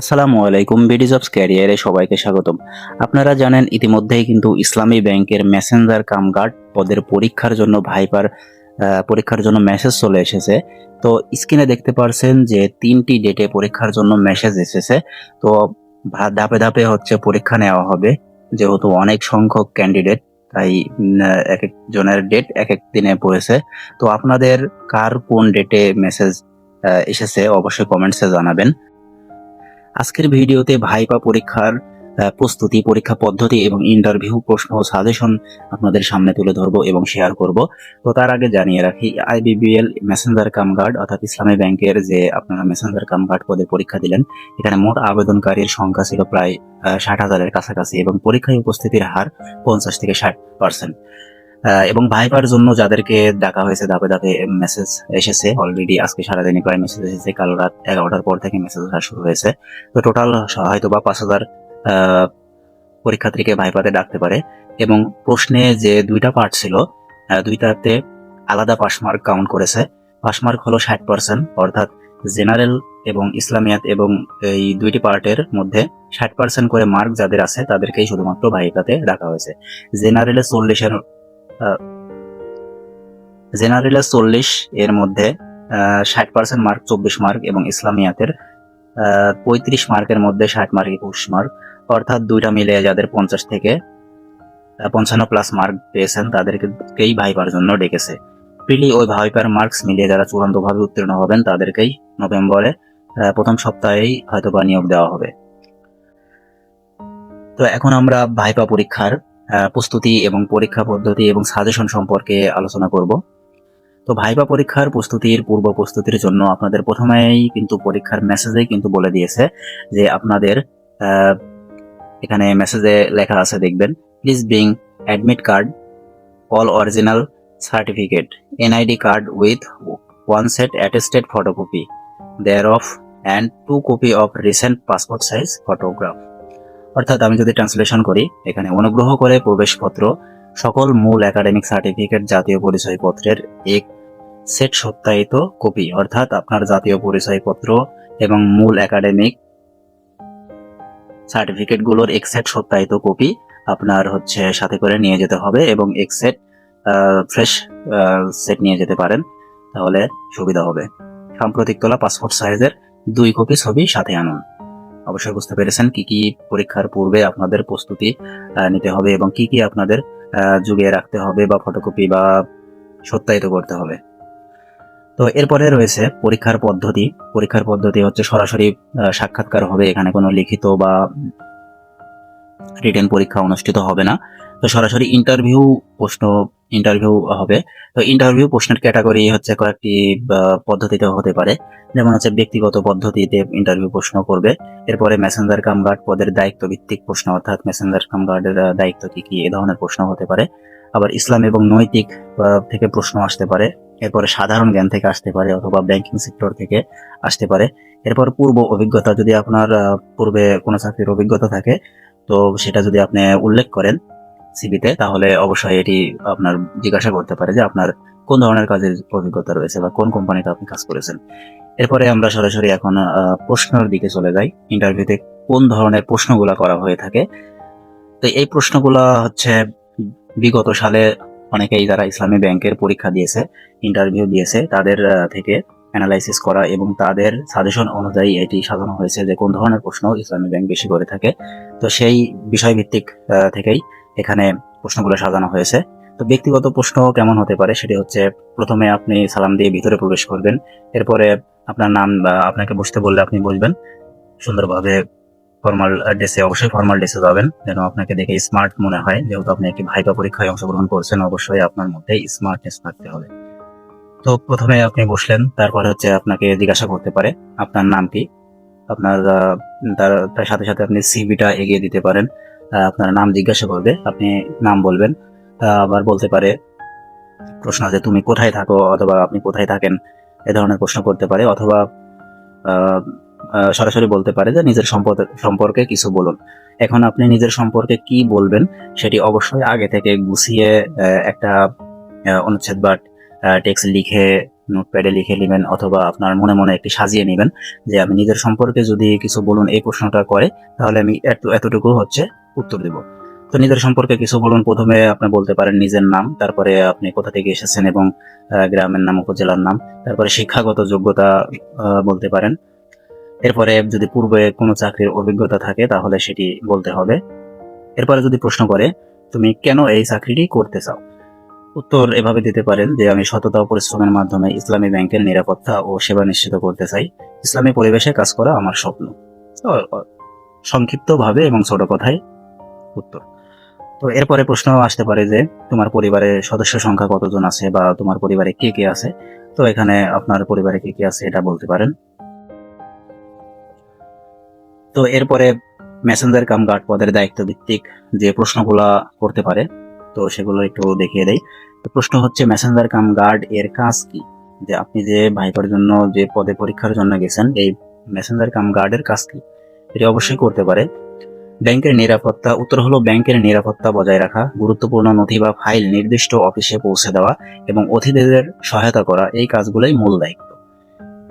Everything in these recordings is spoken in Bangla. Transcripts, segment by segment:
আসসালামু আলাইকুম বিডিজ অফ ক্যারিয়ারে সবাইকে স্বাগতম। আপনারা জানেন, ইতিমধ্যেই কিন্তু ইসলামী ব্যাংকের মেসেঞ্জার কাম গার্ড পদের পরীক্ষার জন্য ভাইপার পরীক্ষার জন্য মেসেজ চলে এসেছে। তো স্ক্রিনে দেখতে পারছেন যে তিনটি ডেটে পরীক্ষার জন্য মেসেজ এসেছে। তো ধাপে ধাপে হচ্ছে পরীক্ষা নেওয়া হবে। যেহেতু অনেক সংখ্যক ক্যান্ডিডেট, তাই এক এক জনের ডেট এক এক দিনে পড়েছে। তো আপনাদের কার কোন ডেটে মেসেজ এসেছে অবশ্যই কমেন্টসে জানাবেন। আজকের ভিডিওতে ভাইপা পরীক্ষার প্রস্তুতি, পরীক্ষা পদ্ধতি এবং ইন্টারভিউ প্রশ্ন ও সাজেশন আপনাদের সামনে তুলে ধরবো এবং শেয়ার করব। তো তার আগে জানিয়ে রাখি আইবিবিএল মেসেঞ্জার কাম গার্ড অর্থাৎ ইসলামী ব্যাংকের যে আপনারা মেসেঞ্জার কাম গার্ড পদে পরীক্ষা দিলেন, এখানে মোট আবেদনকারীর সংখ্যা ছিল প্রায় ষাট হাজারের কাছাকাছি এবং পরীক্ষায় উপস্থিতির হার পঞ্চাশ থেকে ষাট পার্সেন্ট এবং ভাইপার জন্য যাদেরকে ডাকা হয়েছে ধাপে ধাপে মেসেজ এসেছে অলরেডি আজকে সারাদিনে প্রায় মেসেজ এসেছে, কাল রাত এগারোটার পর থেকে মেসেজ আসা শুরু হয়েছে। তো টোটাল হয়তো বা পাঁচ হাজার পরীক্ষার্থীকে ভাইপাতে ডাকতে পারে। এবং প্রশ্নে যে দুইটা পার্ট ছিল দুইটাতে আলাদা পাস মার্ক কাউন্ট করেছে। পাস মার্ক হলো ষাট পার্সেন্ট অর্থাৎ জেনারেল এবং ইসলামিয়াত এবং এই দুইটি পার্টের মধ্যে ষাট পার্সেন্ট করে মার্ক যাদের আছে, তাদেরকেই শুধুমাত্র ভাইপাতে ডাকা হয়েছে। জেনারেলে চল্লিশের জেনারেলে চল্লিশ এর মধ্যে ষাট পার্সেন্ট মার্ক চব্বিশ মার্ক এবং ইসলামিয়াতের পঁয়ত্রিশ মার্কের মধ্যে ষাট মার্ক একুশ মার্ক অর্থাৎ দুইটা মিলে যাদের পঞ্চাশ থেকে পঞ্চান্ন প্লাস মার্ক পেয়েছেন, তাদেরকেই ভাইপার জন্য ডেকেছে। প্রিলি ওই ভাইপার মার্কস মিলিয়ে যারা চূড়ান্তভাবে উত্তীর্ণ হবেন, তাদেরকেই নভেম্বরে প্রথম সপ্তাহেই হয়তো বা নিয়োগ দেওয়া হবে। তো এখন আমরা ভাইপা পরীক্ষার প্রস্তুতি এবং পরীক্ষা পদ্ধতি এবং সাজেশন সম্পর্কে আলোচনা করব। তো ভাইবা পরীক্ষার প্রস্তুতির পূর্ব প্রস্তুতির জন্য আপনাদের প্রথমেই কিন্তু পরীক্ষার মেসেজেই কিন্তু বলে দিয়েছে যে আপনাদের এখানে মেসেজে লেখা আছে দেখবেন please bring admit card all original certificate NID card with one set attested photocopy thereof and two copy of recent passport size photograph অর্থাৎ আমি যদি ট্রান্সলেশন করি, এখানে অনুগ্রহ করে প্রবেশপত্র, সকল মূল একাডেমিক সার্টিফিকেট জাতীয় পরিচয়পত্রের এক সেট সত্যায়িত কপি অর্থাৎ আপনার জাতীয় পরিচয়পত্র এবং মূল একাডেমিক সার্টিফিকেটগুলোর এক সেট সত্যায়িত কপি আপনার হচ্ছে সাথে করে নিয়ে যেতে হবে এবং এক সেট ফ্রেশ সেট নিয়ে যেতে পারেন, তাহলে সুবিধা হবে। সাম্প্রতিক তোলা পাসপোর্ট সাইজের দুই কপি ছবি সাথে আনুন। অবশ্যই বুঝতে পেরেছেন কি কি পরীক্ষার পূর্বে আপনাদের প্রস্তুতি নিতে হবে এবং কি কি আপনাদের জুগিয়ে রাখতে হবে বা ফটোকপি বা সত্যায়িত করতে হবে। তো এরপরে রয়েছে পরীক্ষার পদ্ধতি। পরীক্ষার পদ্ধতি হচ্ছে সরাসরি সাক্ষাৎকার হবে। এখানে কোনো লিখিত বা রিটেন পরীক্ষা অনুষ্ঠিত হবে না। তো সরাসরি ইন্টারভিউ প্রশ্ন ইন্টারভিউ হবে। তো ইন্টারভিউ প্রশ্নের ক্যাটাগরি হচ্ছে কয়েকটি পদ্ধতিতে হতে পারে। যেমন হচ্ছে ব্যক্তিগত পদ্ধতিতে ইন্টারভিউ প্রশ্ন করবে। এরপরে মেসেঞ্জার কাম গার্ড পদের দায়িত্ব ভিত্তিক প্রশ্ন, অর্থাৎ মেসেঞ্জার কাম গার্ডের দায়িত্ব কি কি, এ ধরনের প্রশ্ন হতে পারে। আবার ইসলাম এবং নৈতিক থেকে প্রশ্ন আসতে পারে। এরপরে সাধারণ জ্ঞান থেকে আসতে পারে, অথবা ব্যাংকিং সেক্টর থেকে আসতে পারে। এরপর পূর্ব অভিজ্ঞতা, যদি আপনার পূর্বে কোনো চাকরির অভিজ্ঞতা থাকে, তো সেটা যদি আপনি উল্লেখ করেন সিবিতে তাহলে অবশ্যই এটি আপনার জিজ্ঞাসা করতে পারে যে আপনার কোন ধরনের কাজের অভিজ্ঞতা রয়েছে বা কোন কোম্পানিতে আপনি কাজ করেছেন। এরপরে আমরা সরাসরি এখন প্রশ্নের দিকে চলে যাই। ইন্টারভিউতে কোন ধরনের প্রশ্নগুলা করা হয়ে থাকে? তো এই প্রশ্নগুলা হচ্ছে বিগত সালে অনেকেই যারা ইসলামী ব্যাংকের পরীক্ষা দিয়েছে ইন্টারভিউ দিয়েছে তাদের থেকে অ্যানালাইসিস করা এবং তাদের সাজেশন অনুযায়ী এটি সাজানো হয়েছে যে কোন ধরনের প্রশ্ন ইসলামী ব্যাংক বেশি করে থাকে। তো সেই বিষয়ভিত্তিক আহ, থেকেই এখানে প্রশ্নগুলো সাজানো হয়েছে। তো ব্যক্তিগত প্রশ্ন কেমন হতে পারে? সেটি হচ্ছে, প্রথমে আপনি সালাম দিয়ে ভিতরে প্রবেশ করবেন। এরপরে আপনার নাম আপনাকে বসতে বললে আপনি বসবেন। সুন্দরভাবে ফর্মাল ড্রেসে অবশ্যই ফর্মাল ড্রেসে যাবেন। যেন আপনাকে দেখে স্মার্ট মনে হয়। যেহেতু আপনি একটি ভাইবা পরীক্ষায় অংশগ্রহণ করছেন, অবশ্যই আপনার মধ্যে স্মার্টনেস থাকতে হবে। তো প্রথমে আপনি বসলেন, তারপরে হচ্ছে আপনাকে জিজ্ঞাসা করতে পারে, আপনার নাম কি? আপনার তার সাথে সাথে আপনি সিভিটা এগিয়ে দিতে পারেন। আপনার নাম জিজ্ঞাসা করবে, আপনি নাম বলবেন। আবার বলতে পারে, প্রশ্ন আছে, তুমি কোথায় থাকো? অথবা, আপনি কোথায় থাকেন? এ ধরনের প্রশ্ন করতে পারে, অথবা সরাসরি বলতে পারে যে, নিজের সম্পদ- সম্পর্কে কিছু বলুন। এখন আপনি নিজের সম্পর্কে কি বলবেন, সেটি অবশ্যই আগে থেকে গুছিয়ে একটা অনুচ্ছেদ বা টেক্সট লিখে নোটপ্যাডে লিখে নেবেন অথবা আপনার মনে মনে একটি সাজিয়ে নেবেন যে আমি নিজের সম্পর্কে যদি কিছু বলুন এই প্রশ্নটা করে, তাহলে আমি এত, এতটুকু হচ্ছে উত্তর দেব। তো নিজের সম্পর্কে কিছু বলুন, প্রথমে আপনি বলতে পারেন নিজের নাম, তারপরে আপনি কোথা থেকে এসেছেন এবং গ্রামের নাম, উপজেলার নাম, তারপরে শিক্ষাগত যোগ্যতা বলতে পারেন। এরপরে যদি পূর্বে কোনো চাকরির অভিজ্ঞতা থাকে, তাহলে সেটি বলতে হবে। এরপরে যদি প্রশ্ন করে, তুমি কেন এই চাকরিটি করতে চাও? উত্তর এভাবে দিতে পারেন যে, আমি সততা ও পরিশ্রমের মাধ্যমে ইসলামী ব্যাংকের নিরাপত্তা ও সেবা নিশ্চিত করতে চাই। ইসলামী পরিবেশে কাজ করা আমার স্বপ্ন। সংক্ষিপ্ত ভাবে এবং ছোট কথায় উত্তর। তো, এরপরে প্রশ্ন আসতে পারে যে, তোমার পরিবারের সদস্য সংখ্যা কতজন আছে বা তোমার পরিবারে কে কে আছে? তো, এখানে আপনার পরিবারে কে কে আছে এটা বলতে পারেন। তো, এরপরে মেসেঞ্জার কাম গার্ড পদের দায়িত্ব ভিত্তিক যে প্রশ্নগুলা করতে পারে তো সেগুলো একটু দেখিয়ে দেই। তো প্রশ্ন হচ্ছে মেসেঞ্জার কাম গার্ড এর কাজ কি? যে আপনি যে ভাইপার জন্য যে পদে পরীক্ষার জন্য গেছেন, এই মেসেঞ্জার কাম গার্ডের কাজ কি? এটি অবশ্যই করতে পারে। ব্যাংকের নিরাপত্তা, উত্তর হলো ব্যাংকের নিরাপত্তা বজায় রাখা, গুরুত্বপূর্ণ নথি বা ফাইল নির্দিষ্ট অফিসে পৌঁছে দেওয়া এবং অতিথিদের সহায়তা করা, এই কাজগুলোই মূল দায়িত্ব।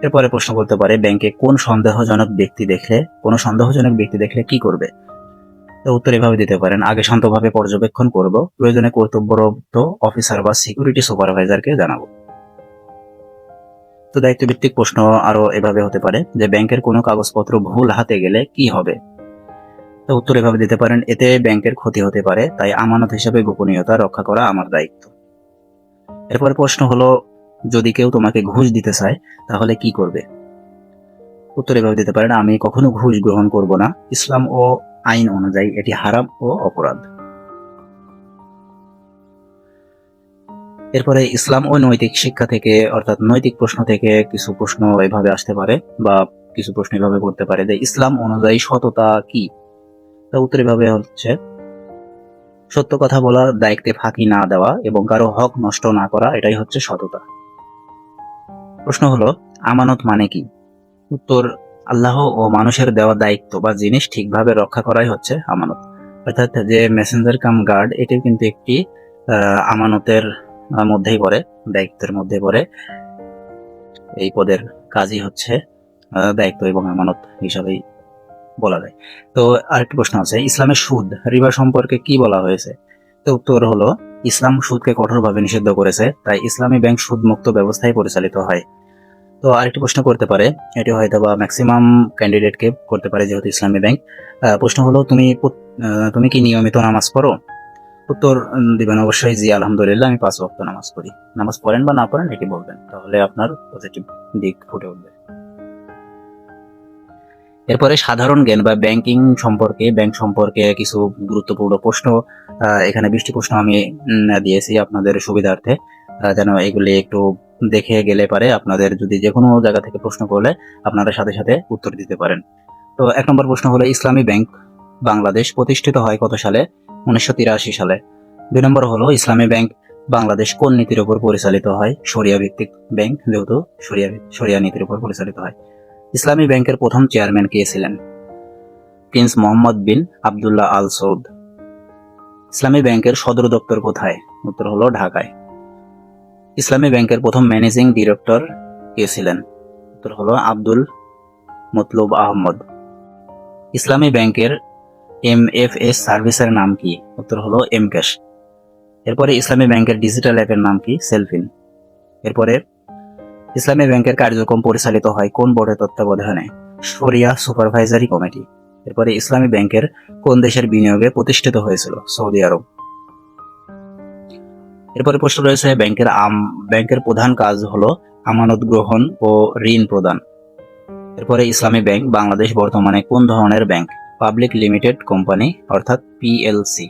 এরপরে প্রশ্ন করতে পারে, ব্যাংকে কোন সন্দেহজনক ব্যক্তি দেখলে, কোন সন্দেহজনক ব্যক্তি দেখলে কি করবে? উত্তর এভাবে দিতে পারেন, আগে শান্তভাবে পর্যবেক্ষণ করব, প্রয়োজনে কর্তব্যরত অফিসার বা সিকিউরিটি সুপারভাইজারকে জানাব। তো দায়িত্ব ভিত্তিক প্রশ্ন আরও এভাবে হতে পারে, যে ব্যাংকের কোনো কাগজপত্র ভুল হাতে গেলে কি হবে? তো উত্তর এভাবে দিতে পারেন, এতে ব্যাংকের ক্ষতি হতে পারে, তাই আমানত হিসেবে গোপনীয়তা রক্ষা করা আমার দায়িত্ব। এরপরে প্রশ্ন হলো, যদি কেউ তোমাকে ঘুষ দিতে চায়, তাহলে কি করবে? উত্তর এভাবে দিতে পারেন, আমি কখনো ঘুষ গ্রহণ করব না। ইসলাম ও আইন অনুযায়ী এটি হারাম ও অপরাধ। এরপরে ইসলাম ও নৈতিক শিক্ষা থেকে, অর্থাৎ নৈতিক প্রশ্ন থেকে কিছু প্রশ্ন এভাবে আসতে পারে বা কিছু প্রশ্ন এভাবে করতে পারে যে ইসলাম অনুযায়ী সততা কি? তা উত্তর এভাবে হচ্ছে, সত্য কথা বলা, দায়িত্বে ফাঁকি না দেওয়া এবং কারও হক নষ্ট না করা, এটাই হচ্ছে সততা। প্রশ্ন হলো, আমানত মানে কি? উত্তর আল্লাহ ও মানুষের দেওয়া দায়িত্ব বা জিনিস ঠিকভাবে রক্ষা করাই হচ্ছে আমানত। অর্থাৎ যে মেসেঞ্জার কাম গার্ড এটি কিন্তু একটি আমানতের মধ্যেই পড়ে, দায়িত্বের মধ্যে পড়ে। এই পদের কাজই হচ্ছে দায়িত্ব এবং আমানত হিসাবেই বলা যায়। তো আরেকটি প্রশ্ন আছে ইসলামের সুদ, রিবা সম্পর্কে কি বলা হয়েছে? তো উত্তর হলো, ইসলাম সুদকে কঠোরভাবে নিষিদ্ধ করেছে, তাই ইসলামী ব্যাংক সুদ মুক্ত ব্যবস্থায় পরিচালিত হয়। তো আরেকটি প্রশ্ন করতে পারে। এটি হয়তো বা ম্যাক্সিমাম ক্যান্ডিডেটকে করতে পারে যেহেতু ইসলামী ব্যাংক প্রশ্ন হলো, তুমি তুমি কি নিয়মিত নামাজ পড়ো? উত্তর দিবেন অবশ্যই জি, আলহামদুলিল্লাহ, আমি পাঁচ ওয়াক্ত নামাজ পড়ি। নামাজ পড়েন বা না পড়েন, এটি বলবেন। তাহলে আপনার পজিটিভ দিক ফুটে উঠবে। এরপরে সাধারণ জ্ঞান বা ব্যাংকিং সম্পর্কে ব্যাংক সম্পর্কে কিছু গুরুত্বপূর্ণ প্রশ্ন। এখানে বৃষ্টি প্রশ্ন আমি দিয়েছি আপনাদের সুবিধার্থে। যেন এগুলি একটু দেখে গেলে পারে আপনাদের যদি যে কোনো জায়গা থেকে প্রশ্ন করলে আপনারা সাথে সাথে উত্তর দিতে পারেন। তো এক নম্বর প্রশ্ন হলো, ইসলামী ব্যাংক বাংলাদেশ প্রতিষ্ঠিত হয় কত সালে? উনিশশো তিরাশি সালে। দুই নম্বর হলো, ইসলামী ব্যাংক বাংলাদেশ কোন নীতির উপর পরিচালিত হয়? সরিয়া ভিত্তিক ব্যাংক, যেহেতু সরিয়া শরিয়া নীতির উপর পরিচালিত হয়। ইসলামী ব্যাংকের প্রথম চেয়ারম্যান কে ছিলেন? Prince Mohammad bin Abdullah Al Saud. Islami ব্যাংকের সদর দপ্তর কোথায়? উত্তর হলো ঢাকায়। ইসলামী ব্যাংকের প্রথম ম্যানেজিং ডিরেক্টর কে ছিলেন? উত্তর হলো আব্দুল মতলুব আহমদ। ইসলামী ব্যাংকের এম এফ এস সার্ভিসের নাম কি? উত্তর হলো এম ক্যাশ এরপরে ইসলামী ব্যাংকের ডিজিটাল অ্যাপের নাম কি? সেলফিন। এরপরে ইসলামী ব্যাংকের কার্যক্রম পরিচালিত হয় কোন বোর্ডের তত্ত্বাবধানে? শরিয়া সুপারভাইজারি কমিটি। এরপরে ইসলামী ব্যাংকের কোন দেশের বিনিয়োগে প্রতিষ্ঠিত হয়েছিল? Saudi Arabia. এরপরে প্রশ্ন রয়েছে, ব্যাংকের আম, ব্যাংকের প্রধান কাজ হলো আমানত গ্রহণ ও ঋণ প্রদান। এরপরে ইসলামী ব্যাংক, বাংলাদেশ বর্তমানে কোন ধরনের ব্যাংক? পাবলিক লিমিটেড কোম্পানি, অর্থাৎ পিএলসি।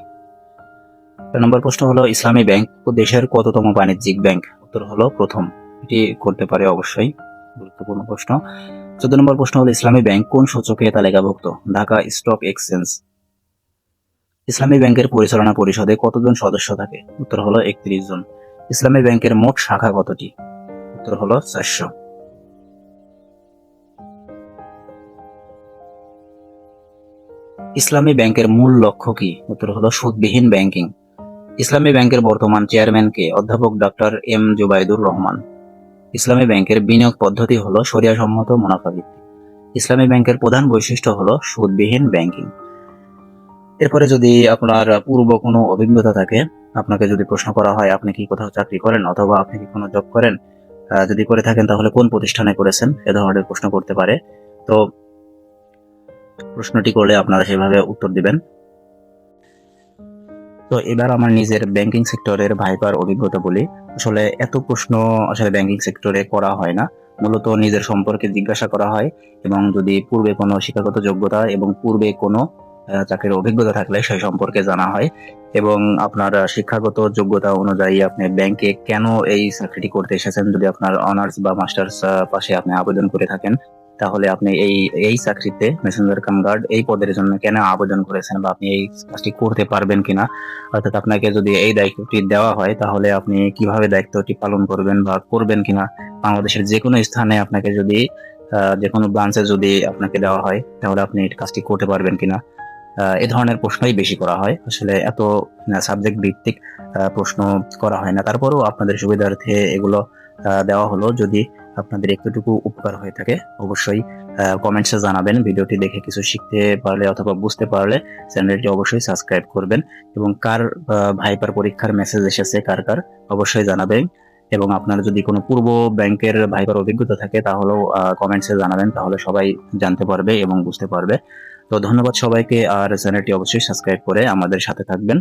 নম্বর প্রশ্ন হলো, ইসলামী ব্যাংক দেশের কততম বাণিজ্যিক ব্যাংক? উত্তর হলো প্রথম। এটি করতে পারে অবশ্যই গুরুত্বপূর্ণ প্রশ্ন। চোদ্দ নম্বর প্রশ্ন হলো, ইসলামী ব্যাংক কোন সূচকে তালিকাভুক্ত? Dhaka stock exchange. ইসলামী ব্যাংকের পরিচালনা পরিষদে কতজন সদস্য থাকে? উত্তর হলো একত্রিশ জন। ইসলামী ব্যাংকের মোট শাখা কতটি? উত্তর হলো চারশো। ইসলামী ব্যাংকের মূল লক্ষ্য কি? উত্তর হলো সুদবিহীন ব্যাংকিং। ইসলামী ব্যাংকের বর্তমান চেয়ারম্যান কে? অধ্যাপক ডক্টর এম জুবাইদুর রহমান। ইসলামী ব্যাংকের বিনিয়োগ পদ্ধতি হলো সম্মত মুনাফা ভিত্তিক। ইসলামী ব্যাংকের প্রধান বৈশিষ্ট্য হলো সুদবিহীন ব্যাংকিং। এরপরে যদি আপনার পূর্ব কোনো অভিজ্ঞতা থাকে, আপনাকে যদি প্রশ্ন করা হয়, আপনি কি কোথাও চাকরি করেন অথবা আপনি কি কোনো জব করেন যদি করে থাকেন তাহলে কোন প্রতিষ্ঠানে করেছেন, এ ধরনের প্রশ্ন করতে পারে। তো প্রশ্নটি করলে আপনারা সেভাবে উত্তর দিবেন। তো এবার আমার নিজের ব্যাংকিং সেক্টরের ভাইবার অভিজ্ঞতা বলি। আসলে এত প্রশ্ন আসলে ব্যাংকিং সেক্টরে করা হয় না। মূলত নিজের সম্পর্কে জিজ্ঞাসা করা হয় এবং যদি পূর্বে কোনো শিক্ষাগত যোগ্যতা এবং পূর্বে কোনো চাকরির অভিজ্ঞতা থাকলে সেই সম্পর্কে জানা হয় এবং আপনার শিক্ষাগত যোগ্যতা অনুযায়ী আপনি ব্যাংকে কেন এই চাকরিটি করতে এসেছেন? যদি আপনার অনার্স বা মাস্টার্স পাশে আপনি আবেদন করে থাকেন, তাহলে আপনি এই এই চাকরিতে মেসেঞ্জার কাম গার্ড এই পদের জন্য কেন আবেদন করেছেন বা আপনি এই কাজটি করতে পারবেন কিনা? অর্থাৎ আপনাকে যদি এই দায়িত্বটি দেওয়া হয়, তাহলে আপনি কীভাবে দায়িত্বটি পালন করবেন বা করবেন কিনা? বাংলাদেশের যে কোনো স্থানে আপনাকে যদি যে কোনো ব্রাঞ্চে যদি আপনাকে দেওয়া হয়, তাহলে আপনি এই কাজটি করতে পারবেন কিনা? এ ধরনের প্রশ্নই বেশি করা হয়। আসলে এত সাবজেক্ট ভিত্তিক প্রশ্ন করা হয় না। তারপরেও আপনাদের সুবিধার্থে এগুলো দেওয়া হলো। যদি আপনাদের একটুটুকু উপকার হয়ে থাকে, অবশ্যই কমেন্টসে জানাবেন। ভিডিওটি দেখে কিছু শিখতে পারলে অথবা বুঝতে পারলে চ্যানেলটি অবশ্যই সাবস্ক্রাইব করবেন। এবং কার ভাইপার পরীক্ষার মেসেজ এসেছে, কার কার, অবশ্যই জানাবেন। এবং আপনার যদি কোনো পূর্ব ব্যাংকের ভাইপার অভিজ্ঞতা থাকে, তাহলেও কমেন্টসে জানাবেন। তাহলে সবাই জানতে পারবে এবং বুঝতে পারবে। তো ধন্যবাদ সবাইকে আর চ্যানেলটি অবশ্যই সাবস্ক্রাইব করে আমাদের সাথে থাকবেন।